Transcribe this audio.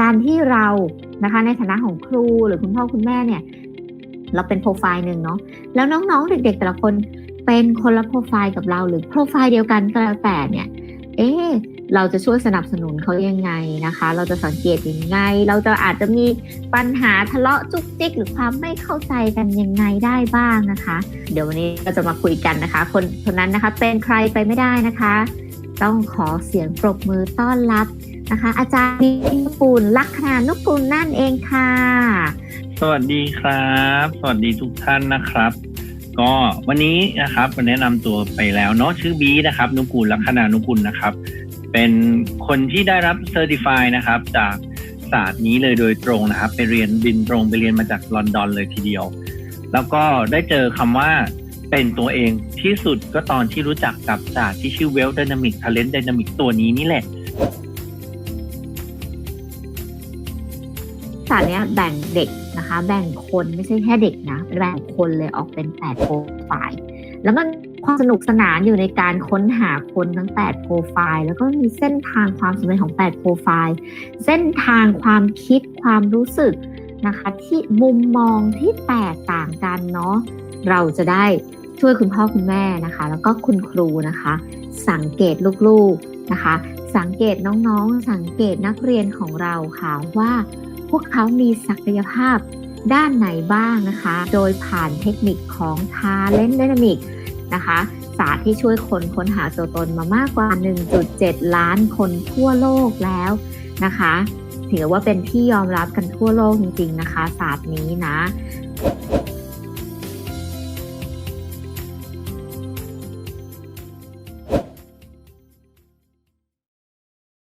การที่เรานะคะในฐานะของครูหรือคุณพ่อคุณแม่เนี่ย เราเป็นโปรไฟล์หนึ่งเนาะแล้วน้องๆ เด็กๆ แต่ละคนเป็นคนละโปรไฟล์กับเราหรือโปรไฟล์เดียวกันก็แล้วแต่เนี่ย เอ๊เราจะช่วยสนับสนุนเขายังไงนะคะ เราจะสังเกตยังไง เราจะอาจจะมีปัญหาทะเลาะจุกจิกหรือความไม่เข้าใจกันยังไงได้บ้างนะคะ เดี๋ยววันนี้เราจะมาคุยกันนะคะ คนคนนั้นนะคะเป็นใครไปไม่ได้นะคะ ต้องขอเสียงปรบมือต้อนรับ นะคะ อาจารย์นุกูลลักษณานุกูลนั่นเองค่ะ สวัสดีครับ สวัสดีทุกท่านนะครับ ก็วันนี้นะครับแนะนำตัวไปแล้วเนาะชื่อบีนะครับ นุกูลลัคนานุกุลนะครับ เป็นคนที่ได้รับเซอร์ติฟายนะครับจากศาสตร์นี้เลยโดยตรงนะครับ ไปเรียนบินตรงไปเรียนมาจากลอนดอนเลยทีเดียว แล้วก็ได้เจอคำว่าเป็นตัวเองที่สุดก็ตอนที่รู้จักกับศาสตร์ที่ชื่อ Well Dynamic Talent Dynamic ตัวนี้นี่แหละ ศาสตร์เนี้ยแบ่งเด็กนะคะ แบ่งคนไม่ใช่แค่เด็กนะแบ่งคนเลยออกเป็นแปดโปรไฟล์ แล้วมันความสนุกสนานอยู่ในการค้นหาคนทั้ง 8 โปรไฟล์ แล้วก็มีเส้นทางความสำเร็จของ 8 โปรไฟล์ เส้นทางความคิดความรู้สึกนะคะ ที่มุมมองที่แตกต่างกันเนาะเราจะได้ช่วยคุณพ่อคุณแม่นะคะ แล้วก็คุณครูนะคะ สังเกตลูกๆนะคะ สังเกตน้องๆ สังเกตนักเรียนของเราค่ะว่า พวกเขามีศักยภาพด้านไหนบ้างนะคะ โดยผ่านเทคนิคของ Talent Dynamic นะคะศาสตร์ที่ช่วยคนค้นหาตัวตนมามากกว่า 1.7 ล้านคนทั่วโลกแล้วนะคะ ถือว่าเป็นที่ยอมรับกันทั่วโลกจริงๆนะคะ ศาสตร์นี้นะ